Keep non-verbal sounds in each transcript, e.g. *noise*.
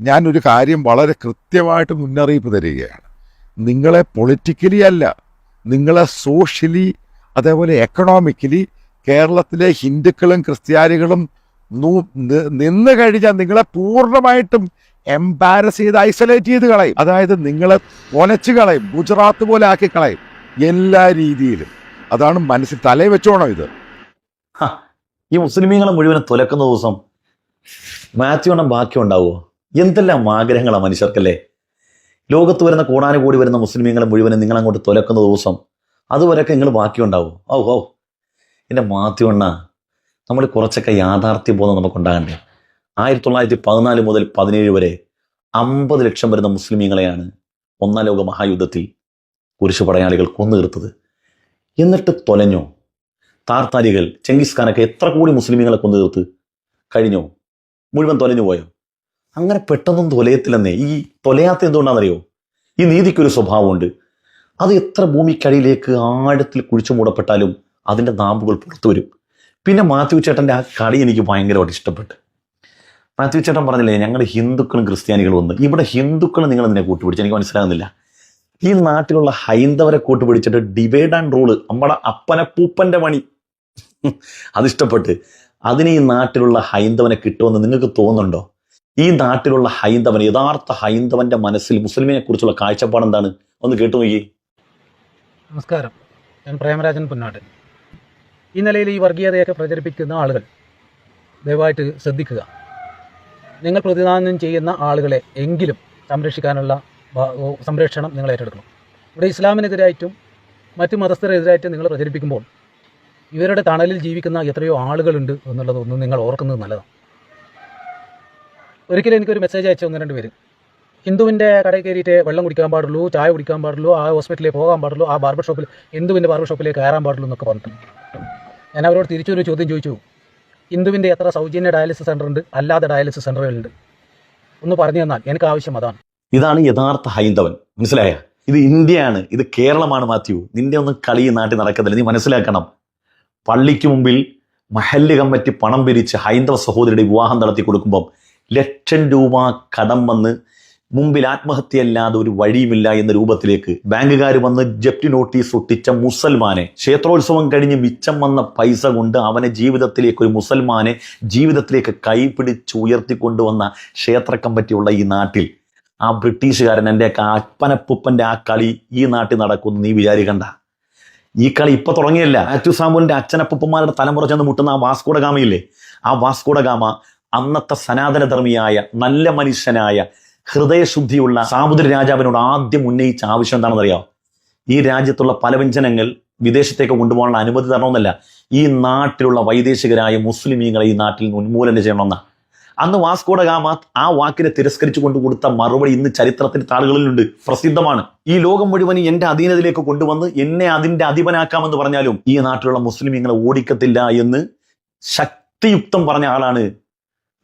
ഞാനൊരു കാര്യം വളരെ കൃത്യമായിട്ട് മുന്നറിയിപ്പ് തരികയാണ്. നിങ്ങളെ പൊളിറ്റിക്കലി അല്ല നിങ്ങളെ സോഷ്യലി അതേപോലെ എക്കണോമിക്കലി കേരളത്തിലെ ഹിന്ദുക്കളും ക്രിസ്ത്യാനികളും നിന്ന് കഴിഞ്ഞാൽ നിങ്ങളെ പൂർണമായിട്ടും എംബാരസ് ചെയ്ത് ഐസൊലേറ്റ് ചെയ്ത് കളയും. അതായത് നിങ്ങളെ ഒലച്ച് കളയും ഗുജറാത്ത് പോലെ ആക്കി കളയും എല്ലാ രീതിയിലും. അതാണ് മനസ്സിൽ തലയിൽ വെച്ചോണം ഇത്. ഈ മുസ്ലിമീങ്ങളെ മുഴുവൻ തുലക്കുന്ന ദിവസം മാത്യു എണ്ണം ബാക്കി ഉണ്ടാവുമോ എന്തെല്ലാം ആഗ്രഹങ്ങളാണ് മനുഷ്യർക്കല്ലേ? ലോകത്ത് വരുന്ന കോടാനുകൂടി വരുന്ന മുസ്ലിമീങ്ങളെ മുഴുവനും നിങ്ങൾ അങ്ങോട്ട് തുലക്കുന്ന ദിവസം അതുവരെയൊക്കെ നിങ്ങൾ ബാക്കി ഉണ്ടാവും ഔ. ഔ എന്റെ മാത്യുണ്ണ നമ്മൾ കുറച്ചൊക്കെ യാഥാർത്ഥ്യബോധം നമുക്കുണ്ടാകണ്ടേ? ആയിരത്തി തൊള്ളായിരത്തി പതിനാല് മുതൽ പതിനേഴ് വരെ അമ്പത് ലക്ഷം വരുന്ന മുസ്ലിമീങ്ങളെയാണ് ഒന്നാം ലോക മഹായുദ്ധത്തിൽ കുരിശു പടയാളികൾ കൊന്നു തീർത്തത് എന്നിട്ട് തൊലഞ്ഞോ? താർത്താരികൾ ചെങ്കിസ് ഖാനൊക്കെ എത്ര കൂടി മുസ്ലിമീങ്ങളെ കൊന്നു തീർത്ത് കഴിഞ്ഞോ? മുഴുവൻ തൊലഞ്ഞു പോയോ? അങ്ങനെ പെട്ടെന്നും തൊലയത്തില്ലെന്നേ. ഈ തൊലയാത്ത എന്തുകൊണ്ടാണെന്നറിയോ? ഈ നീതിക്കൊരു സ്വഭാവമുണ്ട്. അത് എത്ര ഭൂമിക്കടിയിലേക്ക് ആഴത്തിൽ കുഴിച്ചു മൂടപ്പെട്ടാലും അതിന്റെ നാമ്പുകൾ പുറത്തു വരും. പിന്നെ മാത്യു ചേട്ടന്റെ ആ കളി എനിക്ക് ഭയങ്കരമായിട്ട് ഇഷ്ടപ്പെട്ടു. മാത്യു ചേട്ടൻ പറഞ്ഞില്ലേ ഞങ്ങൾ ഹിന്ദുക്കളും ക്രിസ്ത്യാനികളും ഒന്ന്. ഇവിടെ ഹിന്ദുക്കൾ നിങ്ങൾ എന്തിനെ കൂട്ടുപിടിച്ച്. എനിക്ക് മനസ്സിലാകുന്നില്ല. ഈ നാട്ടിലുള്ള ഹൈന്ദവരെ കൂട്ടുപിടിച്ചിട്ട് ഡിവൈഡ് ആൻഡ് റൂൾ നമ്മുടെ അപ്പനപ്പൂപ്പന്റെ പണി. *laughs* അതിഷ്ടപ്പെട്ട് അതിന് ഈ നാട്ടിലുള്ള ഹൈന്ദവനെ കിട്ടുമെന്ന് നിങ്ങൾക്ക് തോന്നുന്നുണ്ടോ? ഈ നാട്ടിലുള്ള ഹൈന്ദവൻ യഥാർത്ഥ ഹൈന്ദവന്റെ മനസ്സിൽ മുസ്ലിമിനെ കുറിച്ചുള്ള കാഴ്ചപ്പാട് എന്താണ്? ഒന്ന് കേട്ടു നോക്കി നമസ്കാരം. ഞാൻ പ്രേമരാജൻ പുന്നാട്. ഈ നിലയിൽ ഈ വർഗീയതയൊക്കെ പ്രചരിപ്പിക്കുന്ന ആളുകൾ ദയവായിട്ട് ശ്രദ്ധിക്കുക. നിങ്ങൾ പ്രതിദാനം ചെയ്യുന്ന ആളുകളെ എങ്കിലും സംരക്ഷിക്കാനുള്ള സംരക്ഷണം നിങ്ങൾ ഏറ്റെടുക്കണം. ഇവിടെ ഇസ്ലാമിനെതിരായിട്ടും മറ്റ് മതസ്ഥരെതിരായിട്ടും നിങ്ങൾ പ്രചരിപ്പിക്കുമ്പോൾ ഇവരുടെ തണലിൽ ജീവിക്കുന്ന എത്രയോ ആളുകളുണ്ട് എന്നുള്ളതൊന്നും നിങ്ങൾ ഓർക്കുന്നത് നല്ലതാണ്. ഒരിക്കലും എനിക്കൊരു മെസ്സേജ് അയച്ചു ഒന്ന് രണ്ട് പേര്. ഹിന്ദുവിന്റെ കടയിൽ കയറിയിട്ട് വെള്ളം കുടിക്കാൻ പാടുള്ളൂ ചായ കുടിക്കാൻ പാടുള്ളൂ ആ ഹോസ്പിറ്റലിൽ പോകാൻ പാടുള്ളൂ ആ ബാർബർ ഷോപ്പിൽ ഹിന്ദുവിന്റെ ബാർബർ ഷോപ്പിലേക്ക് കയറാൻ പാടുള്ളൂ എന്നൊക്കെ പറഞ്ഞിട്ട്. ഞാൻ അവരോട് തിരിച്ചൊരു ചോദ്യം ചോദിച്ചു. ഹിന്ദുവിന്റെ എത്ര സൗജന്യ ഡയാലിസിസ് സെന്റർ ഉണ്ട്? അല്ലാതെ ഡയാലിസിസ് സെന്ററുകളുണ്ട് ഒന്ന് പറഞ്ഞു തന്നാൽ എനിക്ക് ആവശ്യം അതാണ്. ഇതാണ് യഥാർത്ഥ ഹൈന്ദവൻ. മനസ്സിലായ? ഇത് ഇന്ത്യയാണ്. ഇത് കേരളമാണ് മാത്യു. നിന്റെ ഒന്നും കളി നാട്ടിൽ നടക്കുന്നില്ല നീ മനസ്സിലാക്കണം. പള്ളിക്ക് മുമ്പിൽ മഹല്ല് കമ്മിറ്റി പണം പിരിച്ച് ഹൈന്ദവ സഹോദരിയുടെ വിവാഹം നടത്തി കൊടുക്കുമ്പം ലക്ഷം രൂപ കടം വന്ന് മുമ്പിൽ ആത്മഹത്യയല്ലാതെ ഒരു വഴിയുമില്ല എന്ന രൂപത്തിലേക്ക് ബാങ്കുകാർ വന്ന് ജപ്തി നോട്ടീസ് ഒട്ടിച്ച മുസൽമാനെ ക്ഷേത്രോത്സവം കഴിഞ്ഞ് മിച്ചം വന്ന പൈസ കൊണ്ട് അവനെ ജീവിതത്തിലേക്ക് ഒരു മുസൽമാനെ ജീവിതത്തിലേക്ക് കൈപിടിച്ച് ഉയർത്തിക്കൊണ്ടുവന്ന ക്ഷേത്ര കമ്മിറ്റിയുള്ള ഈ നാട്ടിൽ ആ ബ്രിട്ടീഷുകാരൻ എന്റെ അപ്പനപ്പുപ്പന്റെ ആ കളി ഈ നാട്ടിൽ നടക്കുന്നു നീ വിചാരിക്കണ്ട. ഈ കളി ഇപ്പൊ തുടങ്ങിയല്ല. ആറ്റു സാമുവിന്റെ അച്ഛനപ്പുപ്പന്മാരുടെ തലമുറ ചെന്ന് മുട്ടുന്ന ആ വാസ്കോഡ ഗാമയില്ലേ ആ വാസ്കോഡ ഗാമ അന്നത്തെ സനാതനധർമ്മിയായ നല്ല മനുഷ്യനായ ഹൃദയശുദ്ധിയുള്ള സാമുദ്ര രാജാവിനോട് ആദ്യം ഉന്നയിച്ച ആവശ്യം എന്താണെന്ന് അറിയാം ഈ രാജ്യത്തുള്ള പല വ്യഞ്ജനങ്ങൾ വിദേശത്തേക്ക് കൊണ്ടുപോകാനുള്ള അനുമതി തരണമെന്നല്ല. ഈ നാട്ടിലുള്ള വൈദേശികരായ മുസ്ലിമീങ്ങളെ ഈ നാട്ടിൽ നിന്ന് ഉന്മൂലനം ചെയ്യണമെന്ന. അന്ന് വാസ്കോഡ ഗാമ ആ വാക്കിനെ തിരസ്കരിച്ചു കൊണ്ട് കൊടുത്ത മറുപടി ഇന്ന് ചരിത്രത്തിന്റെ താളുകളിലുണ്ട്. പ്രസിദ്ധമാണ്. ഈ ലോകം മുഴുവൻ എന്റെ അധീനതയിലേക്ക് കൊണ്ടുവന്ന് എന്നെ അതിന്റെ അധിപനാക്കാമെന്ന് പറഞ്ഞാലും ഈ നാട്ടിലുള്ള മുസ്ലിമീങ്ങളെ ഓടിക്കത്തില്ല എന്ന് ശക്തിയുക്തം പറഞ്ഞ ആളാണ്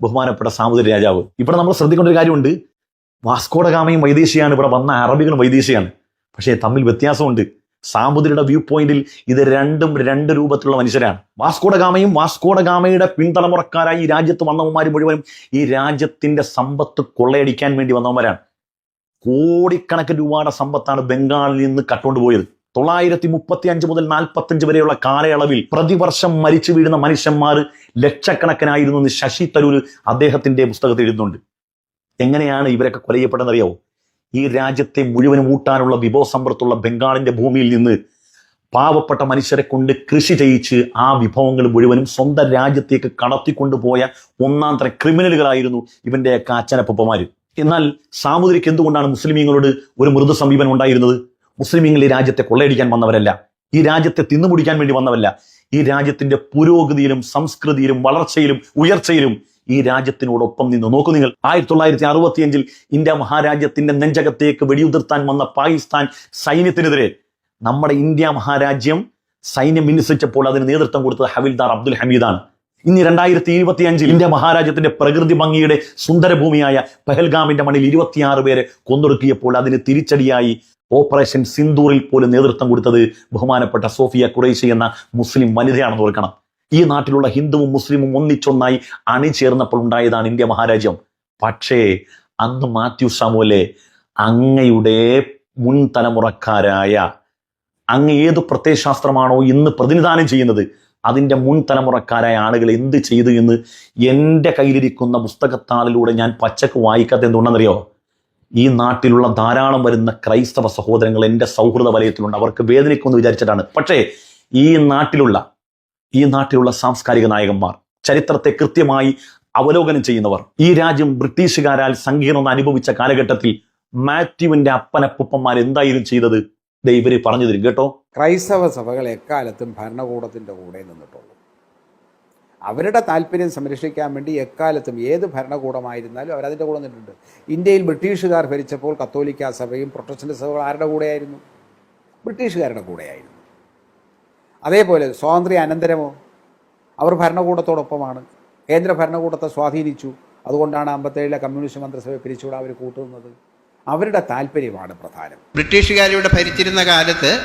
ബഹുമാനപ്പെട്ട സാമുദ്ര രാജാവ്. ഇവിടെ നമ്മൾ ശ്രദ്ധിക്കേണ്ട ഒരു കാര്യമുണ്ട്. വാസ്കോഡഗാമയും വൈദേശിയാണ്. ഇവിടെ വന്ന അറബികളും വൈദേശിയാണ്. പക്ഷേ തമ്മിൽ വ്യത്യാസമുണ്ട്. സാമുദ്രയുടെ വ്യൂ പോയിന്റിൽ ഇത് രണ്ടും രണ്ട് രൂപത്തിലുള്ള മനുഷ്യരാണ്. വാസ്കോഡഗാമയും വാസ്കോഡഗാമയുടെ വാസ്കോഡ ഗാമയുടെ പിൻതലമുറക്കാരായി ഈ രാജ്യത്ത് വന്നവന്മാർ മുഴുവനും ഈ രാജ്യത്തിന്റെ സമ്പത്ത് കൊള്ളയടിക്കാൻ വേണ്ടി വന്നവന്മാരാണ്. കോടിക്കണക്കിന് രൂപയുടെ സമ്പത്താണ് ബംഗാളിൽ നിന്ന് കട്ടുകൊണ്ട് പോയത്. തൊള്ളായിരത്തി മുപ്പത്തി അഞ്ച് മുതൽ നാൽപ്പത്തഞ്ച് വരെയുള്ള കാലയളവിൽ പ്രതിവർഷം മരിച്ചു വീഴുന്ന മനുഷ്യന്മാർ ലക്ഷക്കണക്കിനായിരുന്നു ശശി തരൂർ അദ്ദേഹത്തിന്റെ പുസ്തകത്തിൽ എഴുതുന്നുണ്ട്. എങ്ങനെയാണ് ഇവരൊക്കെ കൊല ഈ രാജ്യത്തെ മുഴുവനും ഊട്ടാനുള്ള വിഭവസമ്പത്തുള്ള ബംഗാളിന്റെ ഭൂമിയിൽ നിന്ന് പാവപ്പെട്ട മനുഷ്യരെ കൊണ്ട് കൃഷി ചെയ്യിച്ച് ആ വിഭവങ്ങൾ മുഴുവനും സ്വന്തം രാജ്യത്തേക്ക് കടത്തിക്കൊണ്ടുപോയ ഒന്നാം തരം ക്രിമിനലുകളായിരുന്നു ഇവന്റെ അച്ഛനപ്പന്മാര് എന്നാൽ സാമുദ്രിക്ക് എന്തുകൊണ്ടാണ് മുസ്ലിമീങ്ങളോട് ഒരു മൃദു സമീപനം ഉണ്ടായിരുന്നത്? മുസ്ലിമീങ്ങൾ ഈ രാജ്യത്തെ കൊള്ളയടിക്കാൻ വന്നവരല്ല. ഈ രാജ്യത്തെ തിന്നുമുടിക്കാൻ വേണ്ടി വന്നവരല്ല. ഈ രാജ്യത്തിന്റെ പുരോഗതിയിലും സംസ്കൃതിയിലും വളർച്ചയിലും ഉയർച്ചയിലും ഈ രാജ്യത്തിനോടൊപ്പം നിന്ന് നോക്കൂ നിങ്ങൾ. ആയിരത്തി തൊള്ളായിരത്തി അറുപത്തിയഞ്ചിൽ ഇന്ത്യ മഹാരാജ്യത്തിന്റെ നെഞ്ചകത്തേക്ക് വെടിയുതിർത്താൻ വന്ന പാകിസ്ഥാൻ സൈന്യത്തിനെതിരെ നമ്മുടെ ഇന്ത്യ മഹാരാജ്യം സൈന്യം വിന്യസിച്ചപ്പോൾ അതിന് നേതൃത്വം കൊടുത്തത് ഹവിൽദാർ അബ്ദുൽ ഹമീദാണ്. ഇനി രണ്ടായിരത്തി ഇരുപത്തി അഞ്ചിൽ ഇന്ത്യ മഹാരാജ്യത്തിന്റെ പ്രകൃതി ഭംഗിയുടെ സുന്ദരഭൂമിയായ പെഹൽഗാമിന്റെ മണ്ണിൽ ഇരുപത്തിയാറ് പേരെ കൊന്നൊടുക്കിയപ്പോൾ അതിന് തിരിച്ചടിയായി ഓപ്പറേഷൻ സിന്ദൂറിൽ പോലും നേതൃത്വം കൊടുത്തത് ബഹുമാനപ്പെട്ട സോഫിയ കുറേശി എന്ന മുസ്ലിം വനിതയാണെന്ന് ഓർക്കണം. ഈ നാട്ടിലുള്ള ഹിന്ദുവും മുസ്ലിമും ഒന്നിച്ചൊന്നായി അണിചേർന്നപ്പോൾ ഉണ്ടായതാണ് ഇന്ത്യ മഹാരാജ്യം. പക്ഷേ അന്ന് മാത്യു സാമുവലെ അങ്ങയുടെ മുൻ തലമുറക്കാരായ അങ്ങ് ഏത് പ്രത്യയശാസ്ത്രമാണോ ഇന്ന് പ്രതിനിധാനം ചെയ്യുന്നത് അതിന്റെ മുൻ തലമുറക്കാരായ ആളുകൾ എന്ത് ചെയ്തു എന്ന് എന്റെ കയ്യിലിരിക്കുന്ന പുസ്തകത്താളിലൂടെ ഞാൻ പച്ചക്ക് വായിക്കാത്ത എന്തുകൊണ്ടെന്നറിയോ ഈ നാട്ടിലുള്ള ധാരാളം വരുന്ന ക്രൈസ്തവ സഹോദരങ്ങൾ എന്റെ സൗഹൃദ വലയത്തിലുണ്ട്. അവർക്ക് വേദനിക്കുമെന്ന് വിചാരിച്ചിട്ടാണ്. പക്ഷേ ഈ നാട്ടിലുള്ള ഈ നാട്ടിലുള്ള സാംസ്കാരിക നായകന്മാർ ചരിത്രത്തെ കൃത്യമായി അവലോകനം ചെയ്യുന്നവർ ഈ രാജ്യം ബ്രിട്ടീഷുകാരാൽ സങ്കീർണത അനുഭവിച്ച കാലഘട്ടത്തിൽ മാത്യുവിന്റെ അപ്പനപ്പൂപ്പന്മാർ എന്തായാലും ചെയ്തത്? ദേ ഇവർ പറഞ്ഞു തരും കേട്ടോ. ക്രൈസ്തവ സഭകൾ എക്കാലത്തും ഭരണകൂടത്തിന്റെ കൂടെ നിന്നിട്ടുള്ളൂ അവരുടെ താല്പര്യം സംരക്ഷിക്കാൻ വേണ്ടി എക്കാലത്തും ഏത് ഭരണകൂടമായിരുന്നാലും അവരതിന്റെ കൂടെ നിന്നിട്ടുണ്ട്. ഇന്ത്യയിൽ ബ്രിട്ടീഷുകാർ ഭരിച്ചപ്പോൾ കത്തോലിക്ക സഭയും പ്രൊട്ടസ്റ്റന്റ് സഭകളും ആരുടെ കൂടെയായിരുന്നു? ബ്രിട്ടീഷുകാരുടെ കൂടെയായിരുന്നു. അതേപോലെ സ്വാതന്ത്ര്യ അനന്തരമോ? അവർ ഭരണകൂടത്തോടൊപ്പമാണ്. കേന്ദ്ര ഭരണകൂടത്തെ സ്വാധീനിച്ചു. അതുകൊണ്ടാണ് അമ്പത്തേഴിലെ കമ്മ്യൂണിസ്റ്റ് മന്ത്രിസഭയെ പിരിച്ചുവിടാൻ അവർ കൂട്ടുന്നത് അവരുടെ താല്പര്യമാണ് പ്രധാനം. ബ്രിട്ടീഷുകാരിവിടെ ഭരിച്ചിരുന്ന കാലത്ത്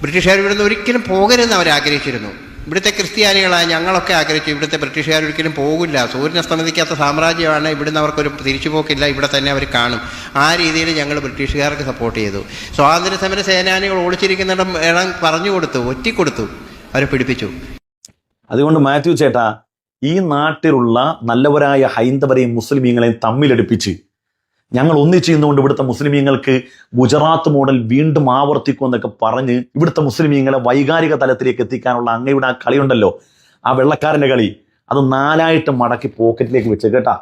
ബ്രിട്ടീഷുകാർ ഇവിടുന്ന് ഒരിക്കലും പോകരുതെന്ന് അവർ ആഗ്രഹിച്ചിരുന്നു. ഇവിടുത്തെ ക്രിസ്ത്യാനികളായ ഞങ്ങളൊക്കെ ആഗ്രഹിച്ചു. ഇവിടുത്തെ ബ്രിട്ടീഷുകാർ ഒരിക്കലും പോകില്ല. സ്തമതിക്കാത്ത സാമ്രാജ്യമാണ്. ഇവിടുന്ന് അവർക്കൊരു തിരിച്ചുപോക്കില്ല ഇവിടെ തന്നെ അവർ കാണും. ആ രീതിയിൽ ഞങ്ങൾ ബ്രിട്ടീഷുകാർക്ക് സപ്പോർട്ട് ചെയ്തു. സ്വാതന്ത്ര്യ സമര സേനാനികൾ ഒളിച്ചിരിക്കുന്നിടം ഇടം പറഞ്ഞു കൊടുത്തു ഒറ്റിക്കൊടുത്തു. അവരെ പിടിപ്പിച്ചു. അതുകൊണ്ട് മാത്യു ചേട്ടാ ഈ നാട്ടിലുള്ള നല്ലവരായ ഹൈന്ദവരെയും മുസ്ലിമീങ്ങളെയും തമ്മിലടുപ്പിച്ച് ഞങ്ങൾ ഒന്നിച്ചു നിന്നുകൊണ്ട് ഇവിടുത്തെ മുസ്ലിമീങ്ങൾക്ക് ഗുജറാത്ത് മോഡൽ വീണ്ടും ആവർത്തിക്കും എന്നൊക്കെ പറഞ്ഞ് ഇവിടുത്തെ മുസ്ലിമീങ്ങളെ വൈകാരിക തലത്തിലേക്ക് എത്തിക്കാനുള്ള അങ്ങയുടെ ആ കളിയുണ്ടല്ലോ. ആ വെള്ളക്കാരന്റെ കളി. അത് നാലായിട്ട് മടക്കി പോക്കറ്റിലേക്ക് വെച്ച് കേട്ടാ.